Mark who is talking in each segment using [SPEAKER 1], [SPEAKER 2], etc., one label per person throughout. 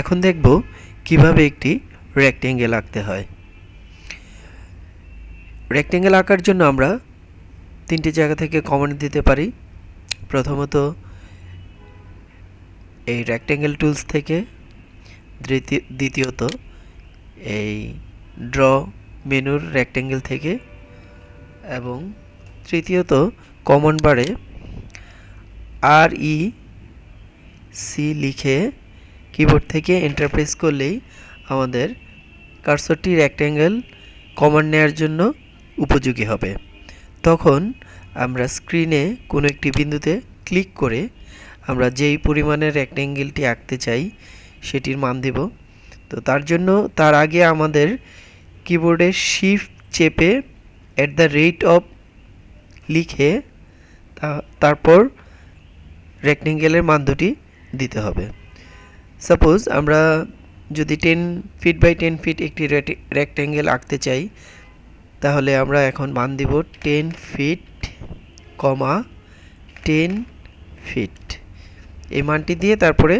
[SPEAKER 1] এখন দেখব কীভাবে একটি রেক্টেঙ্গেল আঁকতে হয়। রেক্টেঙ্গেল আঁকার জন্য আমরা তিনটি জায়গা থেকে কমন দিতে পারি। প্রথমত এই রেক্টেঙ্গেল টুলস থেকে দ্বিতীয়ত এই ড্র মেনুর রেক্টেঙ্গেল থেকে এবং তৃতীয়ত কমন বারে আর ই সি লিখে কিবোর্ড থেকে এন্টার প্রেস করলেই আমাদের কার্সরটি রেক্ট্যাঙ্গেল কমান্ড নেওয়ার জন্য উপযোগী হবে। তখন আমরা স্ক্রিনে কোনো একটি বিন্দুতে ক্লিক করে আমরা যেই পরিমাণের রেক্ট্যাঙ্গেলটি আঁকতে চাই সেটির মান দেব। তো তার জন্য তার আগে আমাদের কিবোর্ডে শিফট চেপে অ্যাট দ্য রেট অফ লিখে তারপর রেক্টেঙ্গেলের মান দুটি দিতে হবে। সাপোজ আমরা যদি ten feet by ten feet একটি রেক্টেঙ্গেল আঁকতে চাই, তাহলে আমরা এখন মান দিব ten feet comma ten feet এই মানটি দিয়ে তারপরে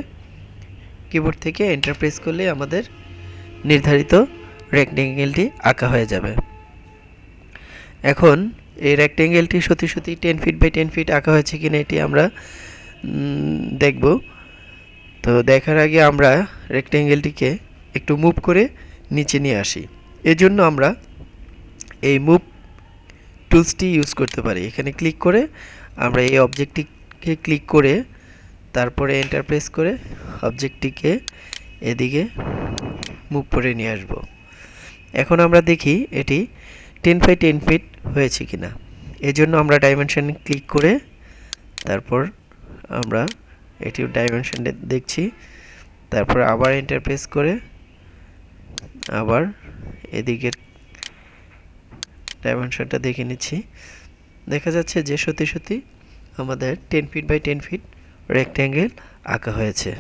[SPEAKER 1] কিবোর্ড থেকে এন্টার প্রেস করলে আমাদের নির্ধারিত রেক্টেঙ্গেলটি আঁকা হয়ে যাবে। এখন এই রেক্টেঙ্গেলটি সত্যি সত্যি ten feet by ten feet আঁকা হয়েছে কিনা এটি আমরা দেখব। তো দেখার আগে আমরা রেক্টেঙ্গেলটিকে একটু মুভ করে নিচে নিয়ে আসি। এজন্য আমরা এই মুভ টুলসটি ইউজ করতে পারি। এখানে ক্লিক করে আমরা এই অবজেক্টটিকে ক্লিক করে তারপরে এন্টার প্রেস করে অবজেক্টটিকে এদিকে মুভ করে নিয়ে আসব। এখন আমরা দেখি এটি টেন বাই টেন ফিট হয়েছে কিনা। এজন্য আমরা ডাইমেনশন ক্লিক করে তারপর আমরা এটির ডাইমেনশন দেখছি। তারপরে আবার ইন্টারপ্রেস করে আবার এদিকের ডাইমেনশনটা দেখে নিচ্ছি। দেখা যাচ্ছে যে সত্যি সত্যি আমাদের ten feet by ten feet rectangle আঁকা হয়েছে।